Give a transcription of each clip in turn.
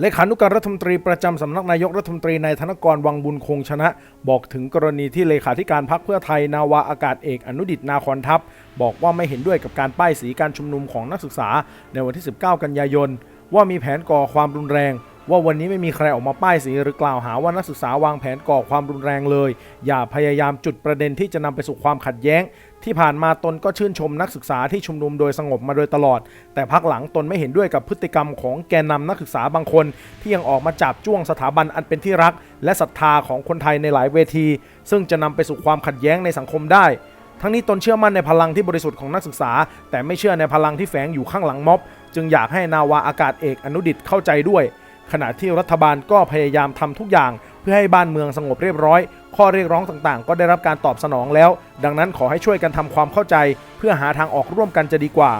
เลขานุการรัฐมนตรีประจำสำนักนายกรัฐมนตรีนายธนกรวังบุญคงชนะ บอกถึงกรณีที่เลขาธิการพรรคเพื่อไทยนาวาอากาศเอกอนุดิตนาคอนทัพ บอกว่าไม่เห็นด้วยกับการป้ายสีการชุมนุมของนักศึกษาในวันที่ 19 กันยายน ว่ามีแผนก่อความรุนแรง ว่าวันนี้ไม่มีใครออกมาป้ายสีหรือกล่าวหาว่านักศึกษาวางแผนก่อความรุนแรงเลย อย่าพยายามจุดประเด็นที่จะนำไปสู่ความขัดแย้ง ที่ผ่านมาตนก็ชื่นชมนักศึกษาที่ชุมนุมโดยสงบมาโดยตลอด แต่พักหลังตนไม่เห็นด้วยกับพฤติกรรมของแกนนำนักศึกษาบางคน ที่ยังออกมาจับจ้วงสถาบันอันเป็นที่รัก และศรัทธาของคนไทยในหลายเวที ซึ่งจะนำไปสู่ความขัดแย้งในสังคมได้ทั้งนี้ตนเชื่อมั่นในพลังที่บริสุทธิ์ของนักศึกษา แต่ไม่เชื่อในพลังที่แฝงอยู่ข้างหลังม็อบ จึงอยากให้นาวาอากาศเอกอนุดิตเข้าใจด้วย ขณะที่รัฐบาลก็พยายามทำทุกอย่าง เพื่อให้บ้านเมืองสงบเรียบร้อย ข้อเรียกร้องต่างๆ ก็ได้รับการตอบสนองแล้ว ดังนั้นขอให้ช่วยกันทำความเข้าใจ เพื่อหาทางออกร่วมกันจะดีกว่า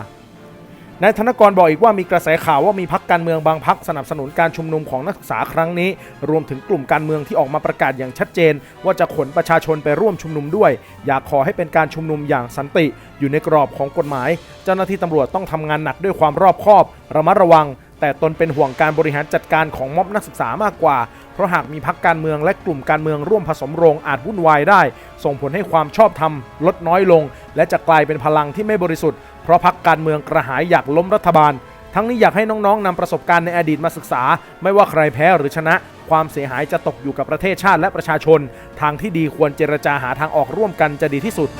นายธนกรบอกอีกว่ามีกระแสข่าวว่ามีพักการเมืองบางพักสนับสนุนการชุมนุมของนักศึกษาครั้งนี้ รวมถึงกลุ่มการเมืองที่ออกมาประกาศอย่างชัดเจน ว่าจะขนประชาชนไปร่วมชุมนุมด้วย อยากขอให้เป็นการชุมนุมอย่างสันติ อยู่ในกรอบของกฎหมาย เจ้าหน้าที่ตำรวจต้องทำงานหนักด้วยความรอบคอบ ระมัดระวัง แต่ตนเป็นห่วงการบริหารจัดการของม็อบนักศึกษามากกว่า เพราะหากมีพักการเมืองและกลุ่มการเมืองร่วมผสมโรงอาจวุ่นวายได้ ส่งผลให้ความชอบธรรมลดน้อยลง และจะกลายเป็นพลังที่ไม่บริสุทธิ์ เพราะพักการเมืองกระหายอยากล้มรัฐบาล ทั้งนี้อยากให้น้องๆนำประสบการณ์ในอดีตมาศึกษา ไม่ว่าใครแพ้หรือชนะ ความเสียหายจะตกอยู่กับประเทศชาติและประชาชน ทางที่ดีควรเจรจาหาทางออกร่วมกันจะดีที่สุด